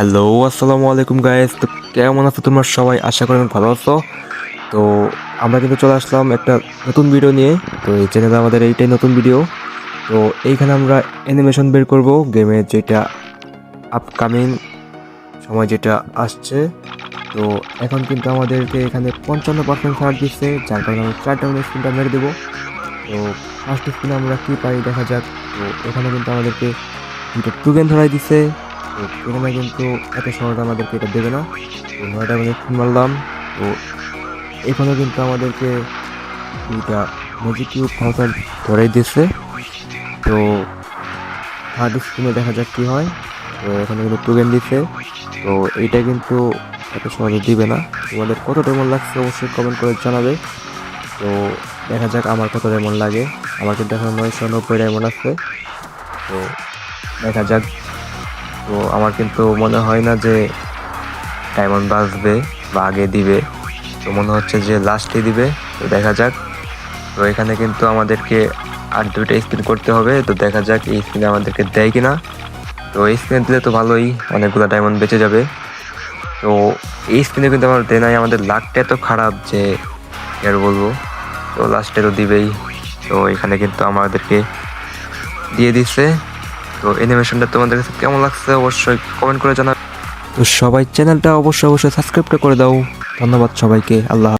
Hello, আসসালামু আলাইকুম guys তো কেমন আছো তোমরা সবাই? আশা করি ভালো আছো। তো আমরা কিন্তু চলে আসলাম একটা নতুন ভিডিও নিয়ে। তো এই চ্যানেলে আমাদের এইটাই নতুন ভিডিও তো এইখানে আমরা অ্যানিমেশন বের করব গেমের যেটা আপকামিং সময় যেটা আসছে। তো এখন কিন্তু আমাদেরকে এখানে পঞ্চান্ন পার্সেন্ট ছাড় দিচ্ছে, যার কারণে আমরা চার চারটা স্ক্রিনটা মেরে দেবো। তো ফার্স্ট স্ক্রিনে আমরা কী পাই দেখা যাক। তো এখানে কিন্তু আমাদেরকে দুটো টুকেন ধরাই দিচ্ছে। তো এখানে কিন্তু এত সহজে আমাদেরকে এটা দেবে না। তো নয়টা মানে খুন মারলাম, তো এখানে কিন্তু আমাদেরকে দুইটা ম্যাজিক কিউব ফাউসার ধরাই দিচ্ছে তো থার্ড স্ক্রিনে দেখা যাক কী হয়। তো এখানে কিন্তু টুকেন দিচ্ছে তো এইটা কিন্তু এত সহজে দিবে না। তোমাদের কতটা মন লাগছে অবশ্যই কমেন্ট করে জানাবে। তো দেখা যাক আমার কত ডায়মন্ড লাগে। আমার কিন্তু এখন নয়শো নব্বই ডায়মন্ড আছে। তো দেখা যাক। তো আমার কিন্তু মনে হয় না যে ডায়মন্ড বাঁচবে বা আগে দিবে। তো মনে হচ্ছে যে লাস্টে দিবে। তো দেখা যাক। তো এখানে কিন্তু আমাদেরকে আর দুইটা স্পিন করতে হবে। তো দেখা যাক এই স্পিনে আমাদেরকে দেয় কিনা। তো এই স্পিনে দিলে তো ভালোই, অনেকগুলো ডায়মন্ড বেঁচে যাবে। তো এই স্পিনে কিন্তু আমার দেয় নাই। আমাদের লাকটা এত খারাপ যে আর বলব? তো লাস্টে তো দিবেই। তো এখানে কিন্তু আমাদেরকে দিয়ে দিচ্ছে। তো অ্যানিমেশনটা তোমাদের কাছে কেমন লাগছে অবশ্যই কমেন্ট করে জানাও তো সবাই চ্যানেলটা অবশ্যই অবশ্যই সাবস্ক্রাইবটা করে দাও। ধন্যবাদ সবাইকে। আল্লাহ।